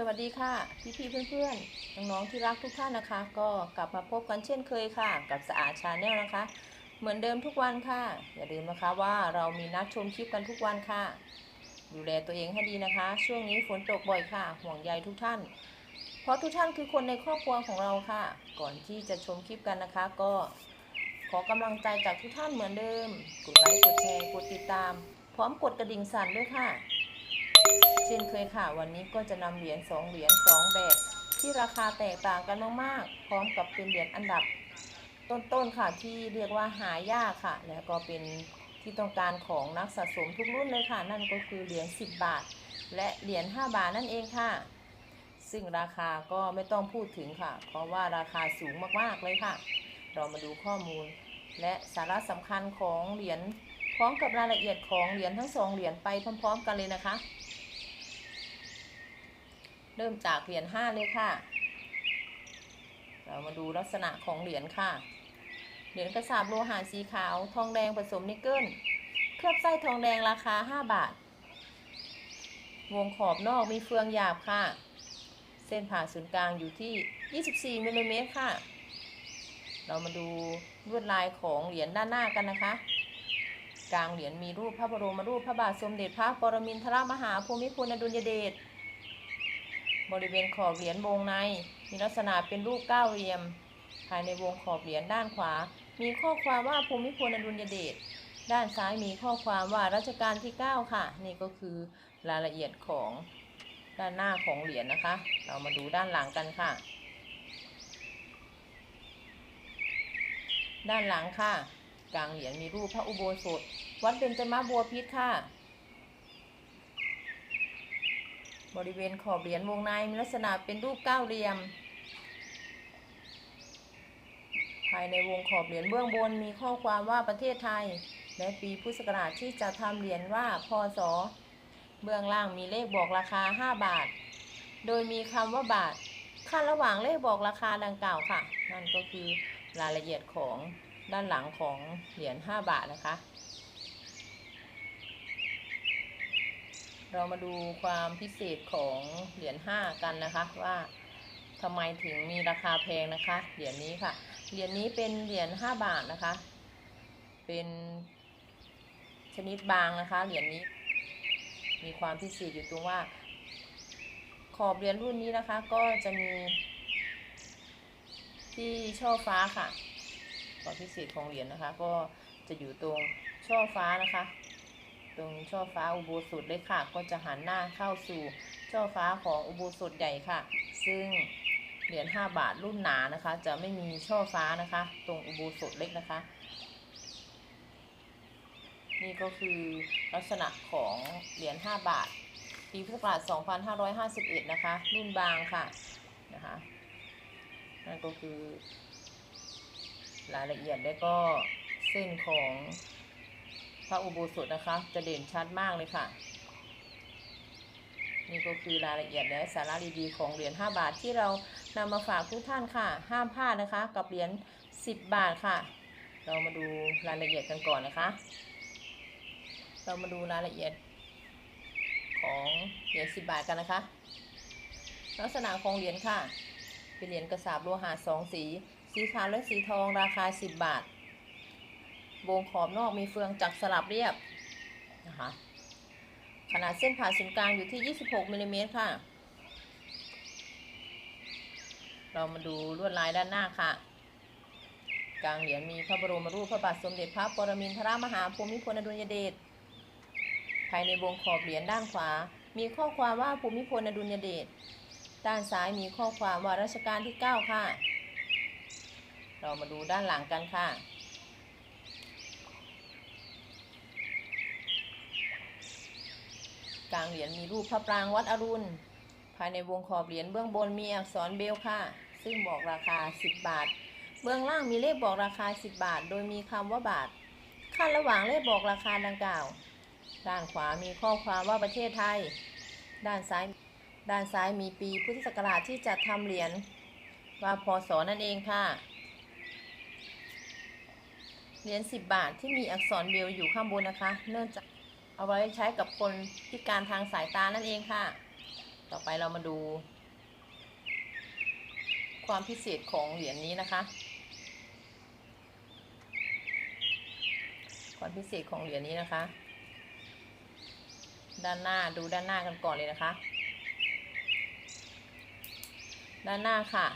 สวัสดีค่ะ พี่พี่ๆเพื่อนๆน้องๆที่รักทุกท่านนะคะ ก็กลับมาพบกันเช่นเคยค่ะ กับสะอาดชาแนลนะคะ เหมือนเดิมทุกวันค่ะ อย่าลืมนะคะว่าเรามีนัดชมคลิปกันทุกวันค่ะ ดูแลตัวเองให้ดีนะคะ ช่วงนี้ฝนตกบ่อยค่ะ ห่วงใยทุกท่าน เพราะทุกท่านคือคนในครอบครัวของเราค่ะ ก่อนที่จะชมคลิปกันนะคะ ก็ขอกำลังใจจากทุกท่านเหมือนเดิม กดไลค์กดแชร์กดติดตาม พร้อมกดกระดิ่งสั่นด้วยค่ะ เช่นเคยค่ะ วันนี้ก็จะนำเหรียญ2เหรียญ2แบบ ที่ราคาแตกต่างกันมากๆ พร้อมกับเป็นเหรียญอันดับ ต้นๆค่ะที่เรียกว่าหายากค่ะ แล้วก็เป็นที่ต้องการของนักสะสมทุกรุ่นเลยค่ะ นั่นก็คือเหรียญ10 บาท และเหรียญ5บาทนั่นเองค่ะ ซึ่งราคาก็ไม่ต้องพูดถึงค่ะ เพราะว่าราคาสูงมากๆเลยค่ะ เรามาดูข้อมูล และสาระสำคัญของเหรียญพร้อมกับรายละเอียดของเหรียญทั้งสองเหรียญไปพร้อม ๆ กันเลยนะคะ เริ่มจากเหรียญ5เลยค่ะ เรามาดูลักษณะของเหรียญค่ะ เหรียญกระสาบโลหะสีขาว ทองแดงผสมนิกเกิล เคลือบไส้ทองแดงราคา 5 บาท วงขอบนอกมีเฟืองหยาบค่ะ เส้นผ่าศูนย์กลางอยู่ที่ 24มิลลิเมตรค่ะ เรามาดูลวดลายของเหรียญด้านหน้ากันนะคะกลางเหรียญมีรูปพระบรมรูปพระบาทสมเด็จพระปรมินทรมหาภูมิพลอดุลยเดช บริเวณขอบเหรียญวงใน มีลักษณะเป็นรูปเก้าเหลี่ยม ภายในวงขอบเหรียญด้านขวา มีข้อความว่าภูมิพลอดุลยเดช ด้านซ้ายมีข้อความว่ารัชกาลที่ 9 ค่ะ นี่ก็คือรายละเอียดของด้านหน้าของเหรียญนะคะ เรามาดูด้านหลังกันค่ะ ด้านหลังค่ะ กลางเหรียญมีรูปพระอุโบสถ วัดเบญจมาบัวพิษค่ะ บริเวณขอบเหรียญวงในมีลักษณะเป็นรูปเก้าเหลี่ยม ภายในวงขอบเหรียญเบื้องบนมีข้อความว่าประเทศไทย และปีพุทธศักราชที่จะทำเหรียญว่าพศ เบื้องล่างมีเลขบอกราคา 5 บาท โดยมีคำว่าบาทขั้นระหว่างเลขบอกราคาดังกล่าวค่ะ นั่นก็คือรายละเอียดของด้านหลังของเหรียญ5บาทนะคะ เรามาดูความพิเศษของเหรียญ5กันนะคะว่าทำไมถึงมีราคาแพงนะคะเหรียญนี้ค่ะเหรียญนี้เป็นเหรียญ5บาทนะคะ เป็นชนิดบางนะคะเหรียญนี้ มีความพิเศษอยู่ตรงว่า ขอบเหรียญรุ่นนี้นะคะ ก็จะมี ที่ช่อฟ้าค่ะความพิเศษของเหรียญนะคะ ก็จะอยู่ตรงช่อฟ้านะคะ ตรงช่อฟ้าอุโบสถเลยค่ะ ก็จะหันหน้าเข้าสู่ช่อฟ้าของอุโบสถใหญ่ค่ะ ซึ่งเหรียญ5บาทรุ่นหนานะคะ จะไม่มีช่อฟ้านะคะ ตรงอุโบสถเล็กนะคะ นี่ก็คือลักษณะของเหรียญ5บาท ปีพุทธศักราช2551 นะคะ รุ่นบางค่ะนะคะนั่นก็คือรายละเอียดและก็เส้นของ พระอุโบสถนะคะ จะเด่นชัดมากเลยค่ะ นี่ก็คือรายละเอียดและสาระดีๆของเหรียญ5บาทที่เรานำมาฝากทุกท่านค่ะ ห้ามพลาดนะคะ กับเหรียญ10 บาทค่ะ เรามาดูรายละเอียดกันก่อนนะคะ เรามาดูรายละเอียดของเหรียญ10 บาทกันนะคะ ลักษณะของเหรียญค่ะ เป็นเหรียญกระสาบโลหะสองสี สีขาวและสีทองราคา 10 บาท วงขอบนอกมีเฟืองจักรสลับเรียบนะคะขนาดเส้นผ่าศูนย์กลางอยู่ที่ 26มิลลิเมตรค่ะ เรามาดูลวดลายด้านหน้าค่ะ กลางเหรียญมีพระบรมรูปพระบาทสมเด็จพระปรมินทรมหาภูมิพลอดุลยเดช ภายในวงขอบเหรียญด้านขวา มีข้อความว่าภูมิพลอดุลยเดช ด้านซ้ายมีข้อความว่ารัชกาลที่ 9 ค่ะ เรามาดูด้านหลังกันค่ะ กลางเหรียญมีรูปพระปรางวัดอรุณ ภายในวงขอบเหรียญเบื้องบนมีอักษรเบลค่ะ ซึ่งบอกราคา 10 บาท เบื้องล่างมีเลขบอกราคา 10 บาท โดยมีคำว่าบาทขั้นระหว่างเลขบอกราคาดังกล่าว ด้านขวามีข้อความว่าประเทศไทย ด้านซ้าย ด้านซ้ายมีปีพุทธศักราชที่จัดทำเหรียญว่าพศนั่นเองค่ะ เหรียญ10 บาทที่มีอักษรเบลอยู่ข้างบนนะคะ เนื่องจาก เอาไว้ใช้กับคนพิการทางสายตานั่นเองค่ะ ต่อไปเรามาดู ความพิเศษของเหรียญนี้นะคะ ความพิเศษของเหรียญนี้นะคะ ด้านหน้าดูด้านหน้ากันก่อนเลยนะคะ ด้านหน้าค่ะ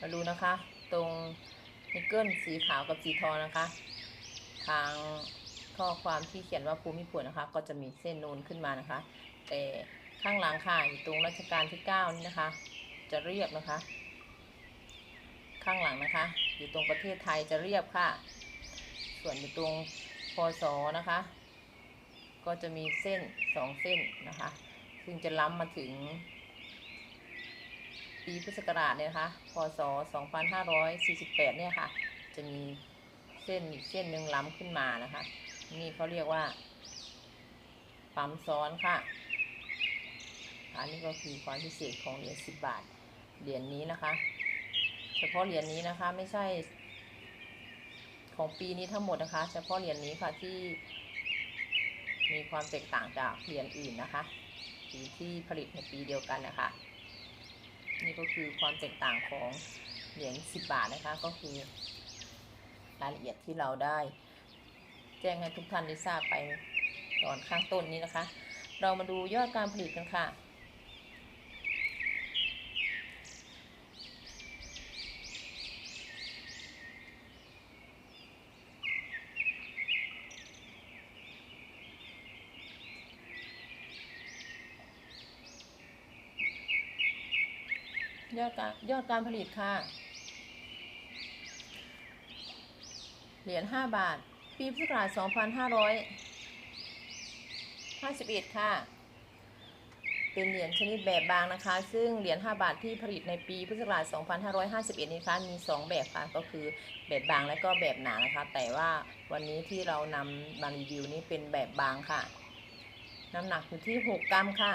มาดูนะคะ ตรงนิกเกิลสีขาวกับสีทองนะคะ ทาง ข้อความที่เขียนว่าภูมิพลนะคะ ก็จะมีเส้นนูนขึ้นมานะคะ แต่ข้างหลังค่ะอยู่ตรงรัชกาลที่ 9 นี่นะคะ จะเรียบนะคะ ข้างหลังนะคะ อยู่ตรงประเทศไทยจะเรียบค่ะ ส่วนอยู่ตรงพศนะคะ ก็จะมีเส้นสองเส้นนะคะ ซึ่งจะล้ำมาถึงปีพุทธศักราชเนี่ยนะคะ พศ 2548 เนี่ยค่ะ จะมีเส้นอีกเส้นหนึ่งล้ำขึ้นมานะคะ นี่เขาเรียกว่าปั๊มซ้อนค่ะ อันนี้ก็คือความพิเศษของเหรียญ10บบาท เหรียญนี้นะคะ เฉพาะเหรียญนี้นะคะไม่ใช่ ของปีนี้ทั้งหมดนะคะ เฉพาะเหรียญนี้ค่ะที่ มีความแตกต่างจากเหรียญอื่นนะคะปีที่ผลิตในปีเดียวกันนะคะ นี่ก็คือความแตกต่างของเหรียญ10บาทนะคะก็คือรายละเอียดที่เราได้ แจ้งให้ทุกท่านได้ทราบไปตอนข้างต้นนี้นะคะ เรามาดูยอดการผลิตกันค่ะ ยอดการยอดการผลิตค่ะ เหรียญ5บาท ปีพุทธศักราช2551 ค่ะ เป็นเหรียญชนิดแบบบางนะคะ ซึ่งเหรียญ 5 บาทที่ผลิตในปีพุทธศักราช2551 นี้นะคะมี 2 แบบค่ะ ก็คือแบบบางและก็แบบหนานะคะ แต่ว่าวันนี้ที่เรานำมารีวิวนี้เป็นแบบบางค่ะ น้ำหนักอยู่ที่ 6 กรัมค่ะ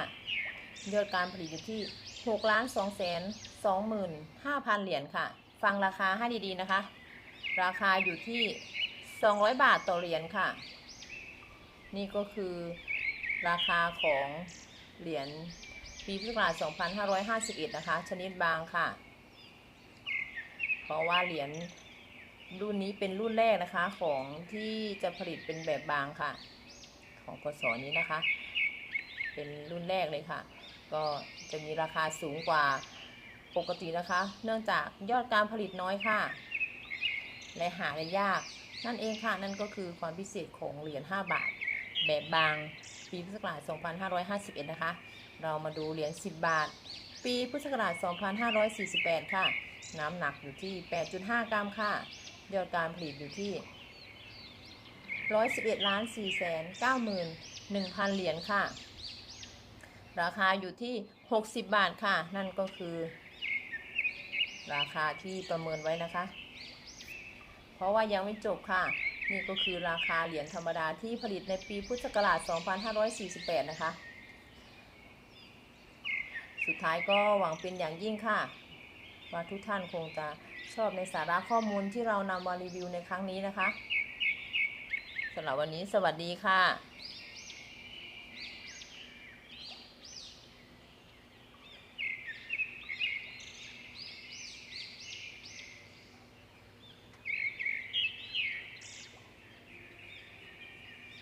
ยอดการผลิตอยู่ที่6ล้าน2แสน25,000 เหรียญค่ะ ฟังราคาให้ดีๆนะคะ ราคาอยู่ที่ 200 บาทต่อเหรียญค่ะ นี่ก็คือราคาของเหรียญปีพุทธศักราช2551 นะคะ ชนิดบางค่ะ เพราะว่าเหรียญรุ่นนี้เป็นรุ่นแรกนะคะของที่จะผลิตเป็นแบบบางค่ะ ของกสนี้นะคะ เป็นรุ่นแรกเลยค่ะ ก็จะมีราคาสูงกว่าปกตินะคะ เนื่องจากยอดการผลิตน้อยค่ะ และหาได้ยาก นั่นเองค่ะ นั่นก็คือความพิเศษของเหรียญ 5 บาท แบบบาง ปีพุทธศักราช 2551 นะคะ เรามาดูเหรียญ 10 บาท ปีพุทธศักราช 2548 ค่ะ น้ำหนักอยู่ที่ 8.5 กรัมค่ะ ยอดการผลิตอยู่ที่ 111ล้าน4แสน91,000 เหรียญค่ะ ราคาอยู่ที่ 60 บาทค่ะ นั่นก็คือ ราคาที่ประเมินไว้นะคะ เพราะว่ายังไม่จบค่ะ นี่ก็คือราคาเหรียญธรรมดาที่ผลิตในปีพุทธศักราช 2548 นะคะ สุดท้ายก็หวังเป็นอย่างยิ่งค่ะ ว่าทุกท่านคงจะชอบในสาระข้อมูลที่เรานำมารีวิวในครั้งนี้นะคะสำหรับวันนี้สวัสดีค่ะ